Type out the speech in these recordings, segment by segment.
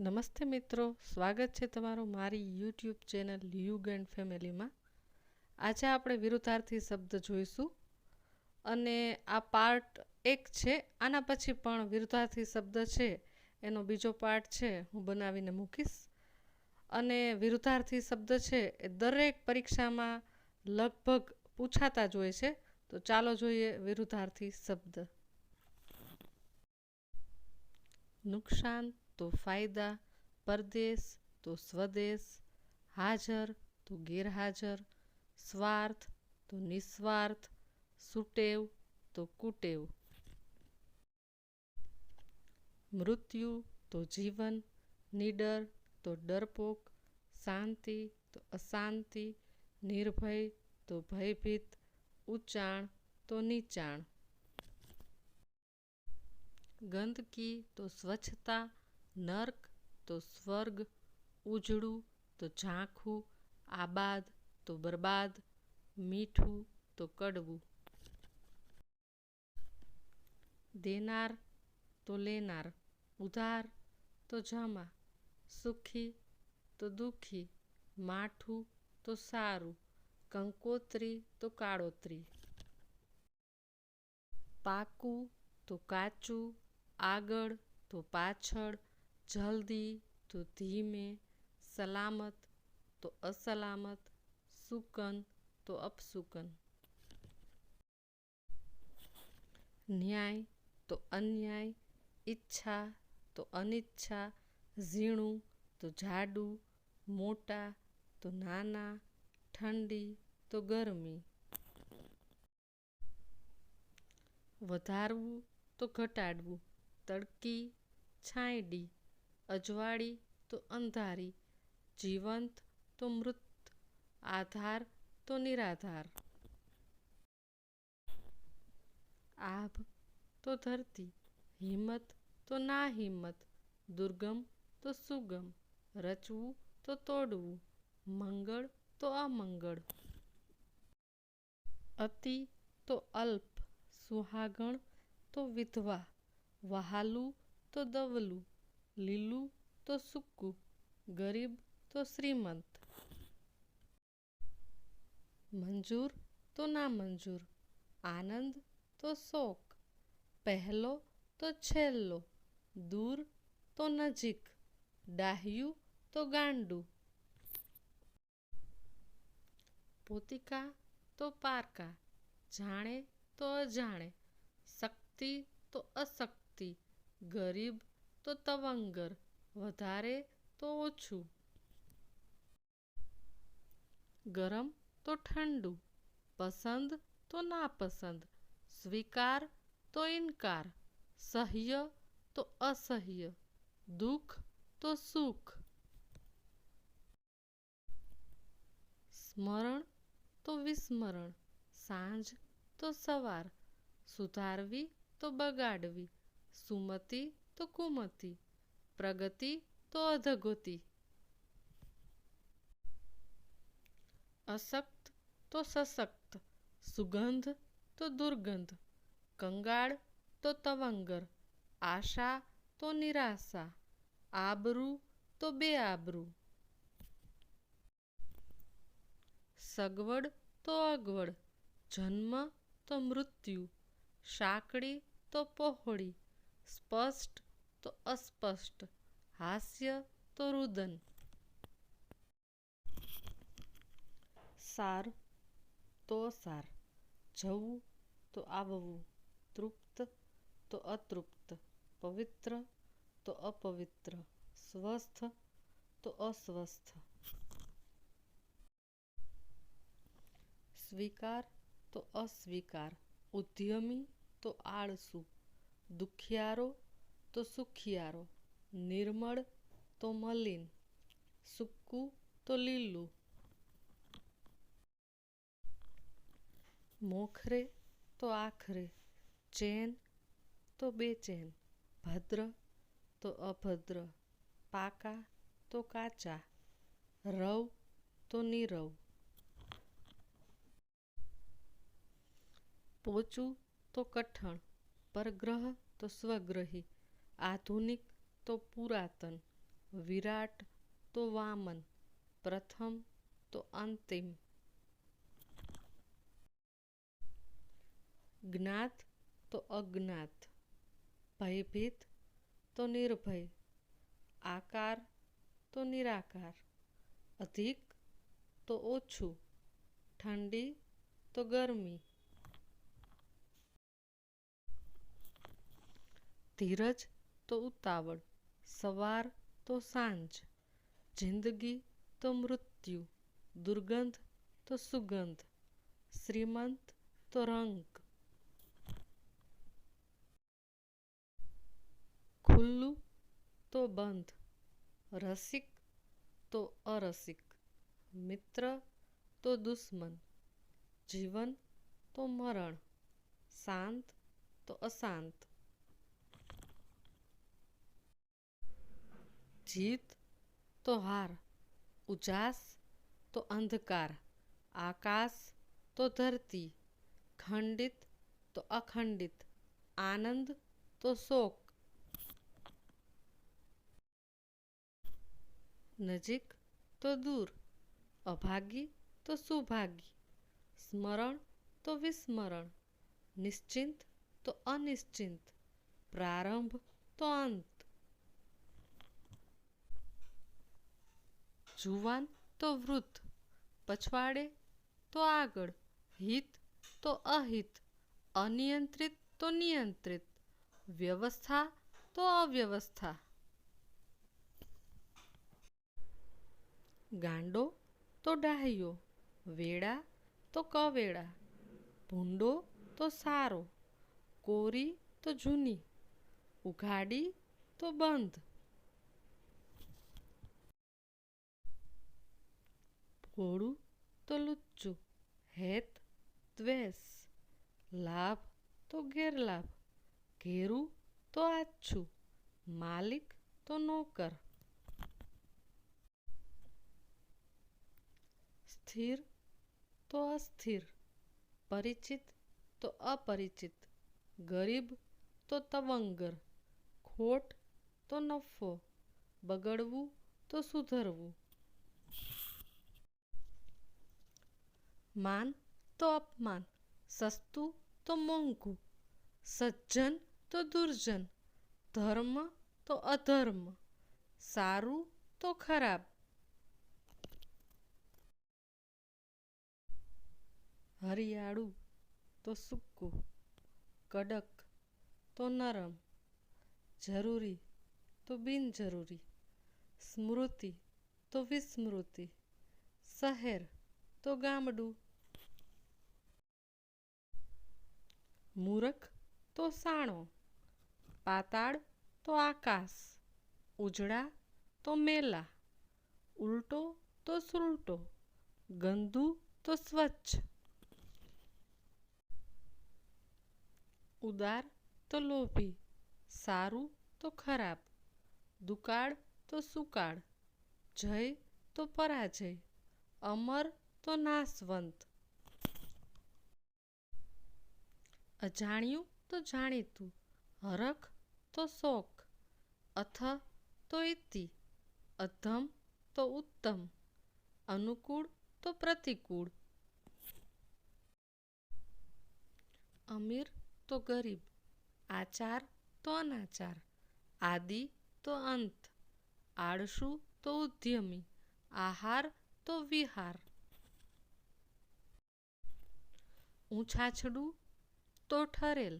નમસ્તે મિત્રો, સ્વાગત છે તમારું મારી યુટ્યુબ ચેનલ યુગ એન્ડ ફેમિલીમાં. આજે આપણે વિરુદ્ધાર્થી શબ્દ જોઈશું અને આ પાર્ટ એક છે, આના પછી પણ વિરુદ્ધાર્થી શબ્દ છે, એનો બીજો પાર્ટ છે, હું બનાવીને મૂકીશ. અને વિરુદ્ધાર્થી શબ્દ છે એ દરેક પરીક્ષામાં લગભગ પૂછાતા જ હોય છે, તો ચાલો જોઈએ વિરુદ્ધાર્થી શબ્દ. નુકસાન તો ફાયદા પરદેશ તો સ્વદેશ હાજર તો ગેરહાજર સ્વાર્થ તો નિસ્વાર્થ સુટેવ તો કુટેવ મૃત્યુ તો જીવન નીડર તો ડરપોક શાંતિ તો અશાંતિ નિર્ભય તો ભયભીત ઊંચાણ તો નીચાણ ગંદકી તો સ્વચ્છતા નર્ક તો સ્વર્ગ, ઉજળું તો ઝાંખું, આબાદ તો બરબાદ, મીઠું તો કડવું. દેનાર તો લેનાર, ઉધાર તો જમા, સુખી તો દુઃખી, માઠું તો સારું, કંકોત્રી તો કાળોતરી. પાકું તો કાચું, આગળ તો પાછળ જલ્દી તો ધીમે સલામત તો અસલામત સુકન તો અપસુકન ન્યાય તો અન્યાય ઈચ્છા તો અનિચ્છા ઝીણું તો જાડું મોટા તો નાના ઠંડી તો ગરમી વધારવું તો ઘટાડવું તડકી છાંયડી અજવાળી તો અંધારી જીવંત તો મૃત આધાર તો નિરાધાર આભ તો ધરતી હિંમત તો ના હિંમત દુર્ગમ તો સુગમ રચવું તો તોડવું મંગળ તો અમંગળ અતિ તો અલ્પ સુહાગણ તો વિધવા વહાલું તો દવલું લીલું તો સૂકું ગરીબ તો શ્રીમંત મંજૂર તો નામંજૂર આનંદ તો શોક પહેલો તો છેલ્લો દૂર તો નજીક ડાહ્યું તો ગાંડું પોતિકા તો પારકા જાણે તો અજાણે શક્તિ તો અશક્તિ ગરીબ તો તવંગર વધારે તો ઓછું ગરમ તો ઠંડુ પસંદ તો નાપસંદ સ્વીકાર તો ઇનકાર સહ્ય તો અસહ્ય દુઃખ તો સુખ સ્મરણ તો વિસ્મરણ સાંજ તો સવાર સુધારવી તો બગાડવી સુમતિ તો કુમતિ, પ્રગતિ તો અધગતિ. અશક્ત તો સશક્ત, સુગંધ તો દુર્ગંધ, કંગાળ તો તવંગર, આશા તો નિરાશા, આબરૂ તો બેઆબરૂ. સગવડ તો અગવડ, જન્મ તો મૃત્યુ, સાંકડી તો પહોળી, સ્પષ્ટ તો અસ્પષ્ટ. હાસ્ય તો રુદન. સાર તો અસાર જવું તો આવવું. તૃપ્ત તો અતૃપ્ત. પવિત્ર તો અપવિત્ર. સ્વસ્થ તો અસ્વસ્થ. સ્વીકાર તો અસ્વીકાર. ઉદ્યમી તો આળસુ. દુખિયારો તો સુખિયારો, નિર્મળ તો મલિન સૂકું તો લીલું. મોખરે તો આખરે, ચેન તો બેચેન, ભદ્ર તો અભદ્ર, પાકા તો કાચા, રવ તો નીરવ. પોચું તો કઠણ, પરગ્રહ તો સ્વગ્રહી આધુનિક તો પુરાતન, વિરાટ તો વામન, પ્રથમ તો અંતિમ. જ્ઞાત તો અજ્ઞાત, ભયભીત તો નિર્ભય, આકાર તો નિરાકાર, અધિક તો ઓછું, ઠંડી તો ગરમી. ધીરજ તો ઉતાવળ, સવાર તો સાંજ, જિંદગી તો મૃત્યુ, દુર્ગંધ તો સુગંધ, શ્રીમંત તો રંગ. ખુલ્લું તો બંધ, રસિક તો અરસિક, મિત્ર તો દુશ્મન, જીવન તો મરણ, શાંત તો અશાંત. जीत तो हार, उजास तो अंधकार, आकाश तो धरती, खंडित तो अखंडित, आनंद तो शोक। नजीक तो दूर, अभागी तो सुभागी, स्मरण तो विस्मरण, निश्चिंत तो अनिश्चिंत, प्रारंभ तो अंत। જુવાન તો વૃદ્ધ પછવાડે તો આગળ, હિત તો અહિત, અનિયંત્રિત તો નિયંત્રિત, વ્યવસ્થા તો અવ્યવસ્થા. ગાંડો તો ડાહ્યો વેડા તો કવેડા, ભૂંડો તો સારો, કોરી તો જૂની, ઉઘાડી તો બંધ ભોળું તો લુચ્ચું હેત દ્વેષ લાભ તો ગેરલાભ ઘેરું તો આછું માલિક તો નોકર સ્થિર તો અસ્થિર પરિચિત તો અપરિચિત ગરીબ તો તવંગર ખોટ તો નફો બગડવું તો સુધરવું માન તો અપમાન સસ્તું તો મોંઘું સજ્જન તો દુર્જન ધર્મ તો અધર્મ સારું તો ખરાબ હરિયાળું તો સૂકું કડક તો નરમ જરૂરી તો બિનજરૂરી સ્મૃતિ તો વિસ્મૃતિ શહેર તો ગામડું. મૂરખ તો સાણો, પાતાળ તો આકાશ, ઉજળા તો મેલા, ઉલટો તો સુલટો, ગંદુ તો સ્વચ્છ. ઉદાર તો લોભી, સારું તો ખરાબ, દુકાળ તો સુકાળ, જય તો પરાજય, અમર તો નાશવંત અજાણ્યું તો જાણીતું, હરખ તો શોક અથ તો ઇતિ, અધમ તો ઉત્તમ, અનુકૂળ તો પ્રતિકૂળ. અમીર તો ગરીબ, આચાર તો અનાચાર, આદિ તો અંત, આળસુ તો ઉદ્યમી, આહાર તો વિહાર. ઊંછાછડું તો ઠરેલ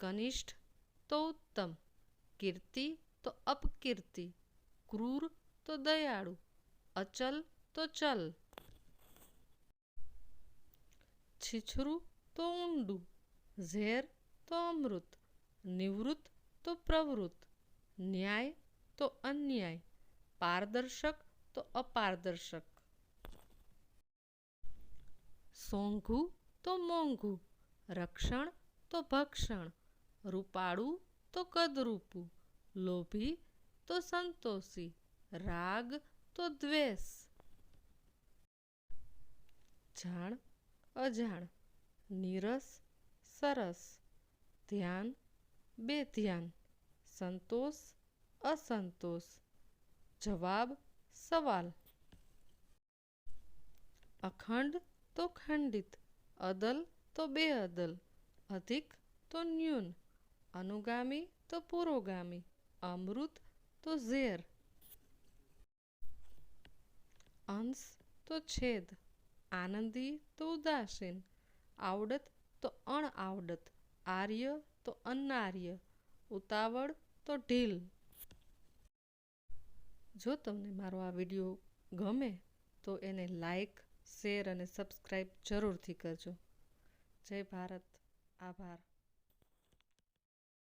કનિષ્ઠ તો ઉત્તમ કીર્તિ તો અપકીર્તિ ક્રૂર તો દયાળુ અચલ તો ચલ છીછરું તો ઊંડું ઝેર તો અમૃત નિવૃત્ત તો પ્રવૃત્ત ન્યાય તો અન્યાય પારદર્શક તો અપારદર્શક સોંઘું તો મોંઘું રક્ષણ તો ભક્ષણ રૂપાળું તો કદરૂપું લોભી તો સંતોષી રાગ તો દ્વેષ જાણ અજાણ નીરસ સરસ ધ્યાન બેધ્યાન સંતોષ અસંતોષ જવાબ સવાલ અખંડ તો ખંડિત અદલ તો બે અદલ, અધિક તો ન્યૂન, અનુગામી તો પુરોગામી, અમૃત તો ઝેર. અંશ તો છેદ, આનંદી તો ઉદાસીન, આવડત તો અણઆવડત, આર્ય તો અનાર્ય ઉતાવળ તો ઢીલ. જો તમને મારો આ વીડિયો ગમે, તો એને લાઈક શેર અને સબસ્ક્રાઈબ જરૂરથી કરજો. જય ભારત. આભાર.